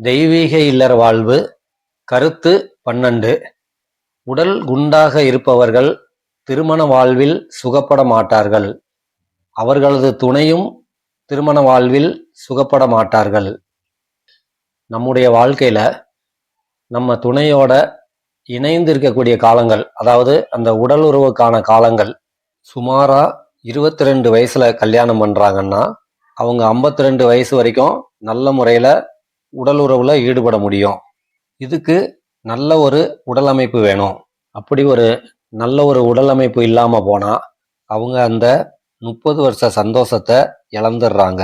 தெய்வீக இல்லற வாழ்வு கருத்து பன்னெண்டு. உடல் குண்டாக இருப்பவர்கள் திருமண வாழ்வில் சுகப்பட மாட்டார்கள். அவர்களது துணையும் திருமண வாழ்வில் சுகப்பட மாட்டார்கள். நம்முடைய வாழ்க்கையில் நம்ம துணையோட இணைந்து இருக்கக்கூடிய காலங்கள் அதாவது அந்த உடல் உறவுக்கான காலங்கள் சுமாராக இருபத்தி ரெண்டு வயசில் கல்யாணம் பண்ணுறாங்கன்னா அவங்க 52 ரெண்டு வயசு வரைக்கும் நல்ல முறையில் உடல் உறவுல ஈடுபட முடியும். இதுக்கு நல்ல ஒரு உடல் அமைப்பு வேணும். அப்படி ஒரு நல்ல ஒரு உடல் அமைப்பு இல்லாம போனா அவங்க அந்த முப்பது வருஷ சந்தோஷத்தை இழந்துடுறாங்க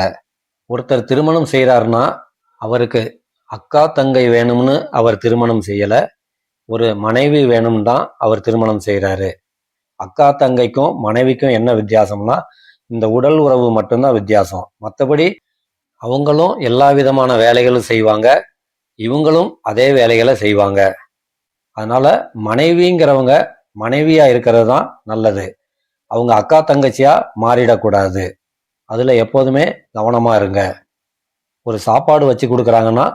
ஒருத்தர் திருமணம் செய்கிறாருன்னா அவருக்கு அக்கா தங்கை வேணும்னு அவர் திருமணம் செய்யலை. ஒரு மனைவி வேணும்னு தான் அவர் திருமணம் செய்கிறாரு அக்கா தங்கைக்கும் மனைவிக்கும் என்ன வித்தியாசம்னா இந்த உடல் உறவு மட்டும்தான் வித்தியாசம். மற்றபடி அவங்களும் எல்லா விதமான வேலைகளும் செய்வாங்க. இவங்களும் அதே வேலைகளை செய்வாங்க. அதனால மனைவிங்கிறவங்க மனைவியா இருக்கிறது தான் நல்லது. அவங்க அக்கா தங்கச்சியா மாறிடக்கூடாது. அதுல எப்போதுமே கவனமா இருங்க. ஒரு சாப்பாடு வச்சு கொடுக்குறாங்கன்னா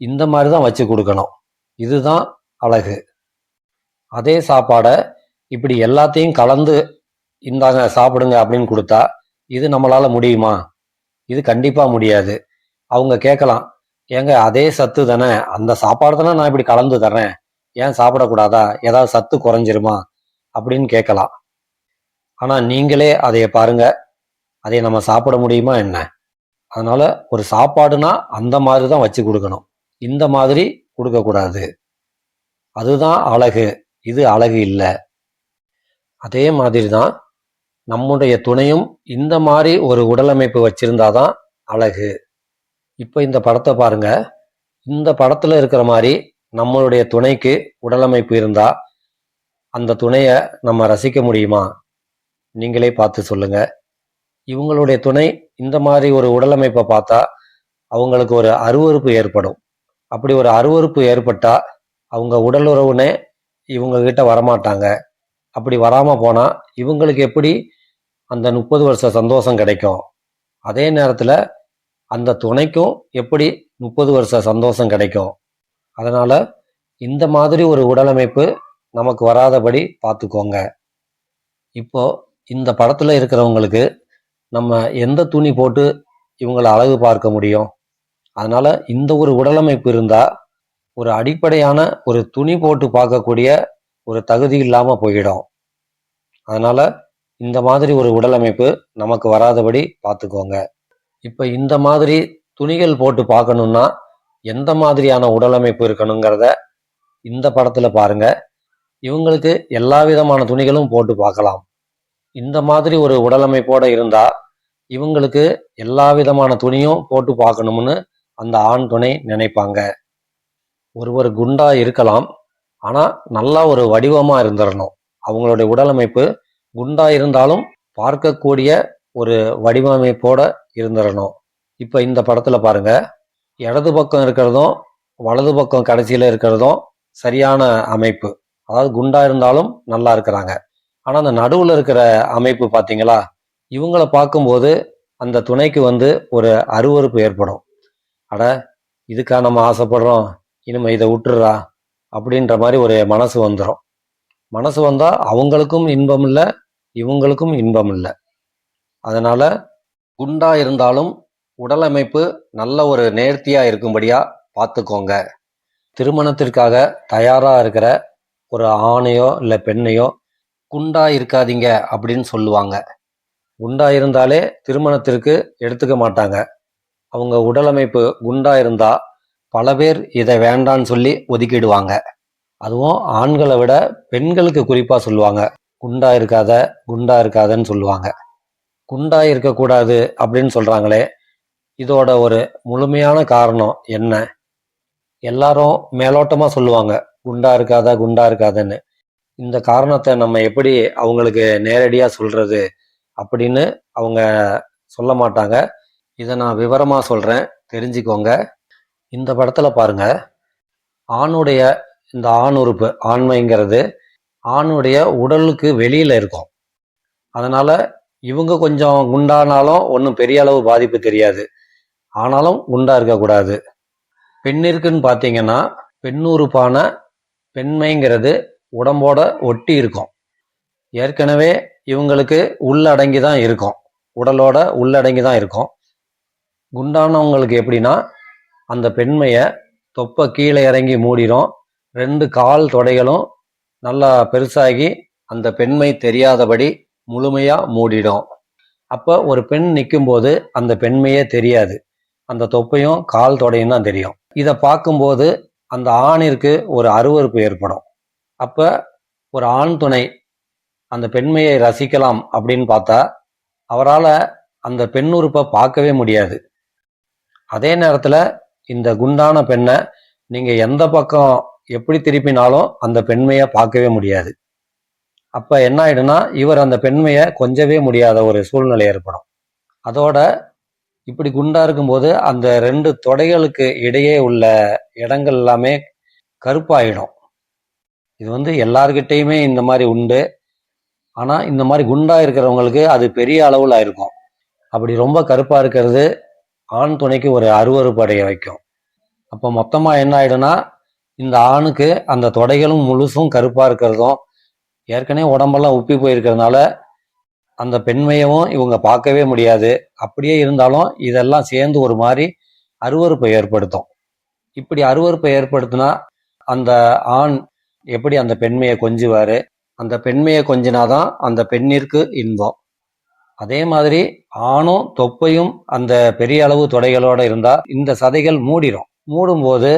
இந்த மாதிரி தான் வச்சு கொடுக்கணும். இதுதான் அழகு. அதே சாப்பாடை இப்படி எல்லாத்தையும் கலந்து இந்தாங்க சாப்பிடுங்க அப்படின்னு கொடுத்தா இது நம்மளால முடியுமா? இது கண்டிப்பாக முடியாது. அவங்க கேட்கலாம் ஏங்க அதே சத்து தானே? அந்த சாப்பாடு தானே நான் இப்படி கலந்து தர்றேன்? ஏன் சாப்பிடக்கூடாதா? ஏதாவது சத்து குறைஞ்சிருமா? அப்படின்னு கேட்கலாம். ஆனால் நீங்களே அதைய பாருங்க. அதை நம்ம சாப்பிட முடியுமா என்ன? அதனால ஒரு சாப்பாடுனா அந்த மாதிரி தான் வச்சு கொடுக்கணும். இந்த மாதிரி கொடுக்கக்கூடாது. அதுதான் அழகு. இது அழகு இல்லை. அதே மாதிரி தான் நம்முடைய துணையும் இந்த மாதிரி ஒரு உடலமைப்பு வச்சிருந்தாதான் அழகு. இப்போ இந்த படத்தை பாருங்க. இந்த படத்துல இருக்கிற மாதிரி நம்மளுடைய துணைக்கு உடலமைப்பு இருந்தா அந்த துணையை நம்ம ரசிக்க முடியுமா? நீங்களே பார்த்து சொல்லுங்க. இவங்களுடைய துணை இந்த மாதிரி ஒரு உடலமைப்பை பார்த்தா அவங்களுக்கு ஒரு அருவருப்பு ஏற்படும். அப்படி ஒரு அருவருப்பு ஏற்பட்டா அவங்க உடல் உறவுனே இவங்க கிட்ட வரமாட்டாங்க. அப்படி வராமல் போனால் இவங்களுக்கு எப்படி அந்த முப்பது வருஷ சந்தோஷம் கிடைக்கும்? அதே நேரத்தில் அந்த துணைக்கும் எப்படி முப்பது வருஷ சந்தோஷம் கிடைக்கும்? அதனால் இந்த மாதிரி ஒரு உடலமைப்பு நமக்கு வராதபடி பார்த்துக்கோங்க இப்போ இந்த படத்தில் இருக்கிறவங்களுக்கு நம்ம எந்த துணி போட்டு இவங்களை அழகு பார்க்க முடியும்? அதனால் இந்த ஒரு உடலமைப்பு இருந்தால் ஒரு அடிப்படையான ஒரு துணி போட்டு பார்க்கக்கூடிய ஒரு தகுதி இல்லாமல் போயிடும். அதனால் இந்த மாதிரி ஒரு உடலமைப்பு நமக்கு வராதபடி பார்த்துக்கோங்க இப்போ இந்த மாதிரி துணிகள் போட்டு பார்க்கணுன்னா எந்த மாதிரியான உடலமைப்பு இருக்கணுங்கிறத இந்த படத்தில் பாருங்க. இவங்களுக்கு எல்லா விதமான துணிகளும் போட்டு பார்க்கலாம் இந்த மாதிரி ஒரு உடலமைப்போடு இருந்தால் இவங்களுக்கு எல்லா விதமான துணியும் போட்டு பார்க்கணும்னு அந்த ஆண் துணை நினைப்பாங்க. ஒருவர் குண்டா இருக்கலாம் ஆனால் நல்லா ஒரு வடிவமாக இருந்துடணும் அவங்களுடைய உடலமைப்பு குண்டா இருந்தாலும் பார்க்கக்கூடிய ஒரு வடிவமைப்போட இருந்துடணும் இப்போ இந்த படத்தில் பாருங்க. இடது பக்கம் இருக்கிறதும் வலது பக்கம் கடைசியில் இருக்கிறதும் சரியான அமைப்பு. அதாவது குண்டா இருந்தாலும் நல்லா இருக்கிறாங்க. ஆனால் அந்த நடுவில் இருக்கிற அமைப்பு பார்த்தீங்களா இவங்களை பார்க்கும்போது அந்த துணைக்கு வந்து ஒரு அருவருப்பு ஏற்படும். அட இதுக்கா நம்ம ஆசைப்படுறோம்? இனிமே இதை விட்டுறா அப்படின்ற மாதிரி ஒரு மனசு வந்துடும் மனசு வந்தால் அவங்களுக்கும் இன்பம் இல்லை இவங்களுக்கும் இன்பம் இல்லை. அதனால் குண்டாக இருந்தாலும் உடல் அமைப்பு நல்ல ஒரு நேர்த்தியாக இருக்கும்படியாக பார்த்துக்கோங்க திருமணத்திற்காக தயாராக இருக்கிற ஒரு ஆணையோ இல்லை பெண்ணையோ குண்டா இருக்காதீங்க அப்படின்னு சொல்லுவாங்க. குண்டா இருந்தாலே திருமணத்திற்கு எடுத்துக்க மாட்டாங்க. அவங்க உடலமைப்பு குண்டா இருந்தால் பல பேர் இதை வேண்டான்னு சொல்லி ஒதுக்கிடுவாங்க. அதுவும் ஆண்களை விட பெண்களுக்கு குறிப்பாக சொல்லுவாங்க. குண்டா இருக்காத குண்டா இருக்காதன்னு சொல்லுவாங்க. குண்டா இருக்கக்கூடாது அப்படின்னு சொல்கிறாங்களே இதோட ஒரு முழுமையான காரணம் என்ன? எல்லாரும் மேலோட்டமாக சொல்லுவாங்க. குண்டா இருக்காத குண்டா இருக்காதன்னு. இந்த காரணத்தை நம்ம எப்படி அவங்களுக்கு நேரடியாக சொல்கிறது அப்படின்னு அவங்க சொல்ல மாட்டாங்க. இதை நான் விவரமாக சொல்கிறேன் தெரிஞ்சுக்கோங்க. இந்த படத்தில் பாருங்க. ஆணுடைய இந்த ஆண் உறுப்பு ஆண்மைங்கிறது ஆணுடைய உடலுக்கு வெளியில் இருக்கும். அதனால இவங்க கொஞ்சம் குண்டானாலும் ஒன்றும் பெரிய அளவு பாதிப்பு தெரியாது. ஆனாலும் குண்டா இருக்கக்கூடாது பெண்ணிற்குன்னு பார்த்தீங்கன்னா பெண்ணுறுப்பான பெண்மைங்கிறது உடம்போட ஒட்டி இருக்கும். ஏற்கனவே இவங்களுக்கு உள்ளடங்கி தான் இருக்கும். உடலோட உள்ளடங்கி தான் இருக்கும். குண்டானவங்களுக்கு எப்படின்னா அந்த பெண்மையை தொப்பை கீழே இறங்கி மூடிடும் ரெண்டு கால் தொடைகளும் நல்லா பெருசாகி அந்த பெண்மை தெரியாதபடி முழுமையாக மூடிடும். அப்போ ஒரு பெண் நிற்கும்போது அந்த பெண்மையே தெரியாது. அந்த தொப்பையும் கால் தொடையும் தான் தெரியும். இதை பார்க்கும்போது அந்த ஆணிற்கு ஒரு அருவருப்பு ஏற்படும். அப்போ ஒரு ஆண் துணை அந்த பெண்மையை ரசிக்கலாம் அப்படின்னு பார்த்தா அவரால் அந்த பெண் உறுப்பை பார்க்கவே முடியாது. அதே நேரத்தில் இந்த குண்டான பெண்ணை நீங்கள் எந்த பக்கம் எப்படி திருப்பினாலும் அந்த பெண்மையை பார்க்கவே முடியாது. அப்போ என்ன ஆயிடுனா இவர் அந்த பெண்மையை கொஞ்சவே முடியாத ஒரு சூழ்நிலை ஏற்படும். அதோட இப்படி குண்டா இருக்கும்போது அந்த ரெண்டு தொடைகளுக்கு இடையே உள்ள இடங்கள் எல்லாமே கருப்பாயிடும். இது வந்து எல்லார்கிட்டயுமே இந்த மாதிரி உண்டு. ஆனால் இந்த மாதிரி குண்டா இருக்கிறவங்களுக்கு அது பெரிய அளவில் இருக்கும் அப்படி ரொம்ப கருப்பா இருக்கிறது ஆண் துணைக்கு ஒரு அருவருப்பு அடைய வைக்கும். அப்போ மொத்தமாக என்ன ஆயிடும்னா இந்த ஆணுக்கு அந்த தொடைகளும் முழுசும் கருப்பாக இருக்கிறதும் ஏற்கனவே உடம்பெல்லாம் உப்பி போயிருக்கிறதுனால அந்த பெண்மையவும் இவங்க பார்க்கவே முடியாது. அப்படியே இருந்தாலும் இதெல்லாம் சேர்ந்து ஒரு மாதிரி அருவருப்பை ஏற்படுத்தும். இப்படி அருவருப்பை ஏற்படுத்தினா அந்த ஆண் எப்படி அந்த பெண்மையை கொஞ்சுவார்? அந்த பெண்மையை கொஞ்சினாதான் அந்த பெண்ணிற்கு இன்பம். அதே மாதிரி ஆணும் தொப்பையும் அந்த பெரிய அளவு தொடைகளோடு இருந்தால் இந்த சதைகள் மூடிடும் மூடும்போது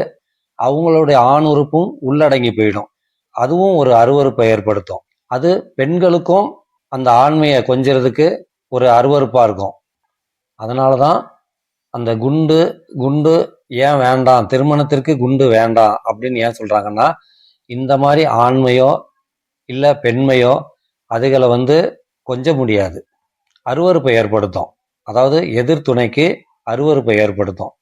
அவங்களுடைய ஆண் உறுப்பும் உள்ளடங்கி போயிடும். அதுவும் ஒரு அருவருப்பை ஏற்படுத்தும். அது பெண்களுக்கும் அந்த ஆண்மையை கொஞ்சிறதுக்கு ஒரு அருவறுப்பாக இருக்கும். அதனால தான் அந்த குண்டு குண்டு ஏன் வேண்டாம் திருமணத்திற்கு குண்டு வேண்டாம் அப்படின்னு ஏன் சொல்கிறாங்கன்னா இந்த மாதிரி ஆண்மையோ இல்லை பெண்மையோ அதுகளை வந்து கொஞ்ச முடியாது. அருவறுப்பை ஏற்படுத்தும். அதாவது எதிர்த்துணைக்கு அருவறுப்பை ஏற்படுத்தும்.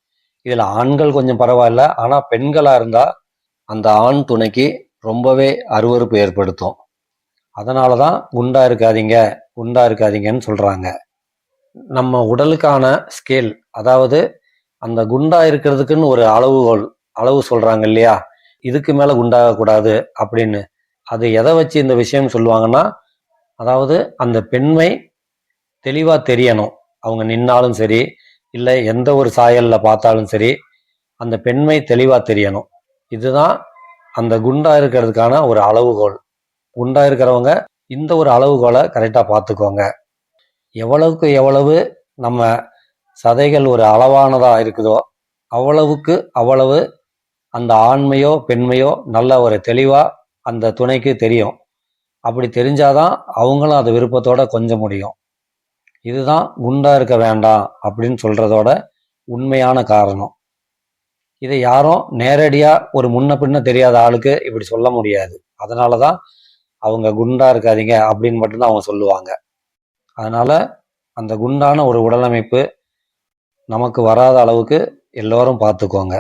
இதில் ஆண்கள் கொஞ்சம் பரவாயில்ல ஆனால் பெண்களாக இருந்தால் அந்த ஆண் துணைக்கு ரொம்பவே அருவருப்பு ஏற்படுத்தும். அதனால தான் குண்டா இருக்காதீங்க குண்டா இருக்காதீங்கன்னு சொல்கிறாங்க நம்ம உடலுக்கான ஸ்கேல் அதாவது அந்த குண்டா இருக்கிறதுக்குன்னு ஒரு அளவுகோல் அளவு சொல்கிறாங்க இல்லையா? இதுக்கு மேலே குண்டாகக்கூடாது அப்படின்னு. அது எதை வச்சு இந்த விஷயம் சொல்லுவாங்கன்னா அதாவது அந்த பெண்மை தெளிவாக தெரியணும். அவங்க நின்னாலும் சரி இல்லை எந்த ஒரு சாயலில் பார்த்தாலும் சரி அந்த பெண்மை தெளிவாக தெரியணும். இதுதான் அந்த குண்டா இருக்கிறதுக்கான ஒரு அளவுகோல். குண்டா இருக்கிறவங்க இந்த ஒரு அளவுகோலை கரெக்டாக பார்த்துக்கோங்க. எவ்வளவுக்கு எவ்வளவு நம்ம சதைகள் ஒரு அளவானதாக இருக்குதோ அவ்வளவுக்கு அவ்வளவு அந்த ஆண்மையோ பெண்மையோ நல்ல ஒரு தெளிவாக அந்த துணைக்கு தெரியும். அப்படி தெரிஞ்சாதான் அவங்களும் அதை விருப்பத்தோட கொஞ்ச முடியும். இதுதான் குண்டா இருக்க வேண்டாம் அப்படின்னு சொல்றதோட உண்மையான காரணம். இதை யாரும் நேரடியாக ஒரு முன்ன பின்ன தெரியாத ஆளுக்கு இப்படி சொல்ல முடியாது. அதனால தான் அவங்க குண்டா இருக்காதீங்க அப்படின்னு மட்டும்தான் அவங்க சொல்லுவாங்க. அதனால அந்த குண்டான ஒரு உடலமைப்பு நமக்கு வராத அளவுக்கு எல்லோரும் பார்த்துக்கோங்க.